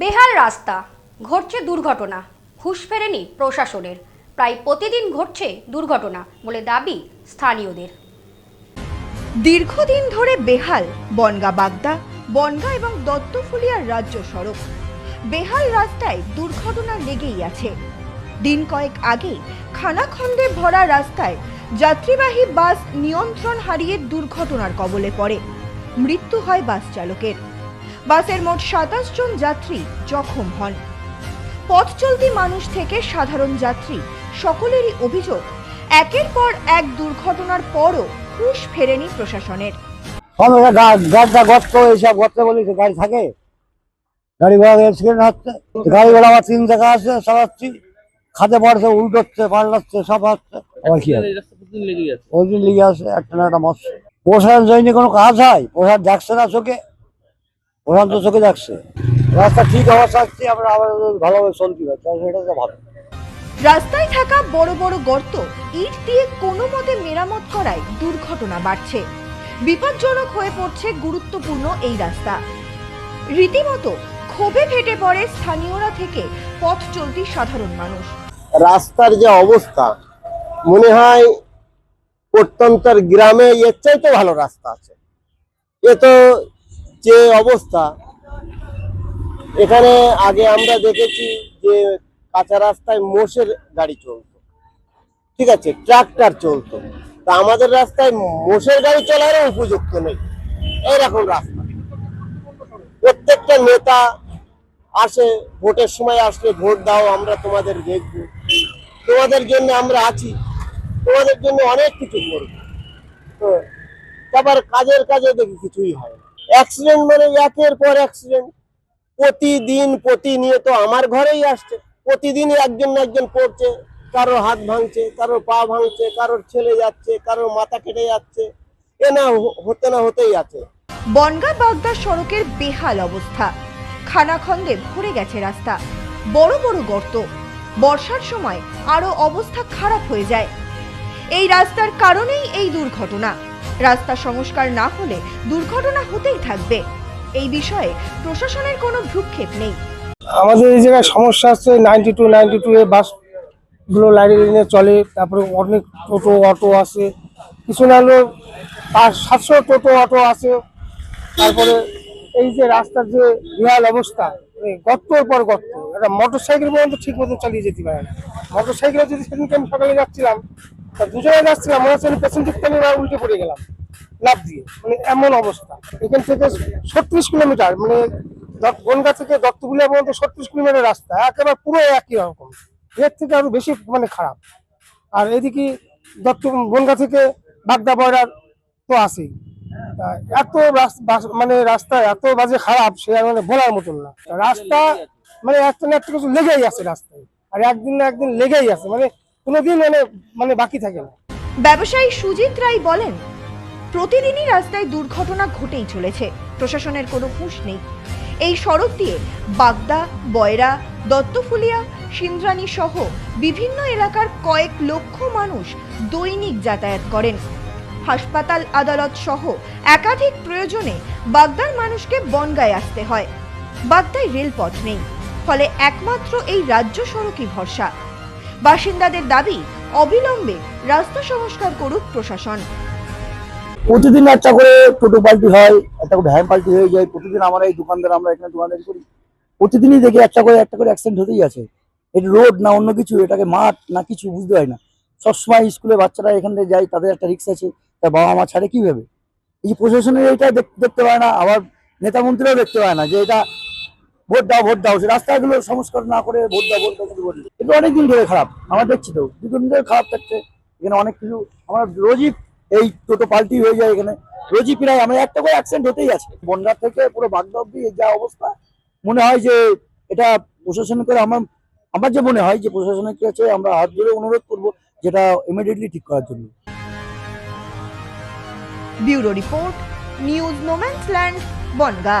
বেহাল রাস্তা, ঘটছে দুর্ঘটনা, হুঁশ ফেরেনি প্রশাসনের। প্রায় প্রতিদিন ঘটছে দুর্ঘটনা বলে দাবি স্থানীয়দের। দীর্ঘদিন ধরে বেহাল বনগা বাগদা, বনগা এবং দত্তফুলিয়ার রাজ্য সড়ক। বেহাল রাস্তায় দুর্ঘটনা লেগেই আছে। দিন কয়েক আগে খানাখন্দে ভরা রাস্তায় যাত্রীবাহী বাস নিয়ন্ত্রণ হারিয়ে দুর্ঘটনার কবলে পড়ে। মৃত্যু হয় বাস চালকের। বাসের মোট সাতাশ জন যাত্রী জখম হন। পথ চলতি মানুষ থেকে সাধারণ যাত্রী সকলেরই অভিযোগ একের পর এক দুর্ঘটনার পরও হুঁশ ফেরেনি প্রশাসনের। সমস্যা গর্ত এইসব গর্তে বলি গাড়ি থাকে। গাড়ি ঘোড়া অ্যাক্সিডেন্ট হচ্ছে। গাড়ি ঘোড়া তিন জায়গা আছে চালাচ্ছি খাতে পড়ছে উল্টোচ্ছে পাল্টাচ্ছে সব হচ্ছে। আবার কি ওই দিন লিগে আছে একটা না একটা মস্ত প্রশাসন জন্য কোনো কাজ হয়? প্রশাসন দেখছে না চোখে? প্রশাসন তো চোখে দেখছে রাস্তা ঠিক অবস্থা আছে আমরা আবার ভালোভাবে চলতে পারছি এটা তো ভালো। রাস্তায় থাকা বড় বড় গর্ত ইট দিয়ে কোনো মতে মেরামত করায় দুর্ঘটনা বাড়ছে। বিপজ্জনক হয়ে পড়ছে গুরুত্বপূর্ণ এই রাস্তা। রীতিমতো ক্ষোভে ফেটে পড়ে স্থানীয়রা থেকে পথ চলতি সাধারণ মানুষ। রাস্তার যে অবস্থা মনে হয় প্রত্যন্তর গ্রামে এর চাইতে ভালো রাস্তা আছে। এ তো যে অবস্থা, এখানে আগে আমরা দেখেছি যে কাঁচা রাস্তায় মোষের গাড়ি চলতো। ঠিক আছে, ট্রাক্টর চলতো। তা আমাদের রাস্তায় মোষের গাড়ি চলারও উপযুক্ত নেই। এইরকম রাস্তা। প্রত্যেকটা নেতা আসে, ভোটের সময় আসলে ভোট দাও, আমরা তোমাদের দেখব। তোমাদের জন্য আমরা আছি, তোমাদের জন্য অনেক কিছু করব। তারপর কাজের কাজে দেখি কিছুই হয় অ্যাক্সিডেন্ট মানে একের পর অ্যাক্সিডেন্ট প্রতিদিন প্রতিনিয়ত আমার ঘরেই আসছে। প্রতিদিন একজন না একজন পড়ছে। কারোর হাত ভাঙছে, কারোর পা ভাঙছে, কারোর ছেলে যাচ্ছে, কারোর মাথা কেটে যাচ্ছে। এ না হতে না হতেই আছে। বনগা বাগদা সড়কের বেহাল অবস্থা। খানাখন্দে ভরে গেছে রাস্তা। বড় বড় গর্ত। বর্ষার সময় আরও অবস্থা খারাপ হয়ে যায়। এই রাস্তার কারণেই এই দুর্ঘটনা। রাস্তা সংস্কার না হলে দুর্ঘটনা হতেই থাকবে। এই বিষয়ে প্রশাসনের কোনো ভ্রুক্ষেপ নেই। আমাদের এই জায়গায় সমস্যা আছে নাইনটি টু নাইনটি টু এ বাসগুলো লাইনে চলে, তারপরে অনেক টোটো, অটো আছে। কিছু না হলেও পাঁচ, সাতশো টোটো, অটো আছে। তারপরে এই যে রাস্তার যে বিহাল অবস্থা গর্তর পর গর্ত, একটা মোটর সাইকেল পর্যন্ত ঠিক মতো চালিয়ে যেতে পারে না। মোটর সাইকেলে যদি সেদিনকে আমি সকালে যাচ্ছিলাম দুজনে যাচ্ছিলাম মনে হচ্ছে পেছন দিক থেকে উল্টে পড়ে গেলাম লাভ দিয়ে মানে এমন অবস্থা। এখান থেকে ছত্রিশ কিলোমিটার মানে বনগা থেকে দত্তগুলিয়া পর্যন্ত ছত্রিশ কিলোমিটার রাস্তা, একেবারে পুরো একই রকম। এর থেকে আরও বেশি মানে খারাপ। আর এদিকে দত্ত, বনগা থেকে বাগদা বয়রার তো আছেই। তা এত মানে রাস্তা এত বাজে খারাপ, সে মানে বলার মতন না। রাস্তা মানে একটা না একটা কিছু লেগেই আছে রাস্তায়। আর একদিন না একদিন লেগেই আছে মানে কোনোদিন মানে মানে বাকি থাকে না। ব্যবসায়ী সুজিত রায় বলেন, প্রতিদিনই রাস্তায় দুর্ঘটনা ঘটেই চলেছে, প্রশাসনের কোনো হুঁশ নেই। এই সড়ক দিয়ে বাগদা, বয়রা, দত্তফুলিয়া সিন্দ্রানী সহ বিভিন্ন এলাকার কয়েক লক্ষ মানুষ দৈনিক যাতায়াত করেন। হাসপাতাল, আদালত সহ একাধিক প্রয়োজনে বাগদার মানুষকে বনগায় আসতে হয়। বাগদায় রেলপথ নেই, ফলে একমাত্র এই রাজ্য সড়কই ভরসা। বাসিন্দাদের দাবি, অবিলম্বে রাস্তা সংস্কার করুক প্রশাসন। প্রতিদিন একটা করে টোটো পাল্টি হয়, একটা করে ভ্যান পাল্টি হয়ে যায়, প্রতিদিন আমরা এই দোকানদার, আমরা এখানে দোকানদারি করি। প্রতিদিনই দেখি একটা করে একটা করে অ্যাক্সিডেন্ট হতেই আছে। এটা রোড না অন্য কিছু, এটাকে মাঠ না কিছু, বুঝতে হয় না। সবসময় স্কুলে বাচ্চারা এখান থেকে যায়, তাদের একটা রিক্স আছে, তার বাবা মা ছাড়ে কীভাবে? এই প্রশাসনের এটা দেখ- দেখতে পায় না, আবার নেতা মন্ত্রীরাও দেখতে পায় না যে এটা ভোট দাও ভোট দাও। রাস্তাগুলো সংস্কার না করে ভোট দাও ভোট দাও শুধু এটা অনেকদিন ধরে খারাপ, আমরা দেখছি তো। দুদিন ধরে খারাপ থাকছে। এখানে অনেক কিছু, আমরা রোজই এই টোটো পাল্টি হয়ে যায় এখানে। রোজই প্রায় আমরা একটা করে অ্যাক্সিডেন্ট হতেই আছে। বনগাঁ থেকে পুরো বাগদা অব্দি যা অবস্থা, মনে হয় যে এটা প্রশাসন করে আমার আমার যে মনে হয় যে প্রশাসনের কাছে আমরা হাত ধরে অনুরোধ করব যেটা ইমিডিয়েটলি ঠিক করার জন্য। Bureau report, news no man's land Bongaon.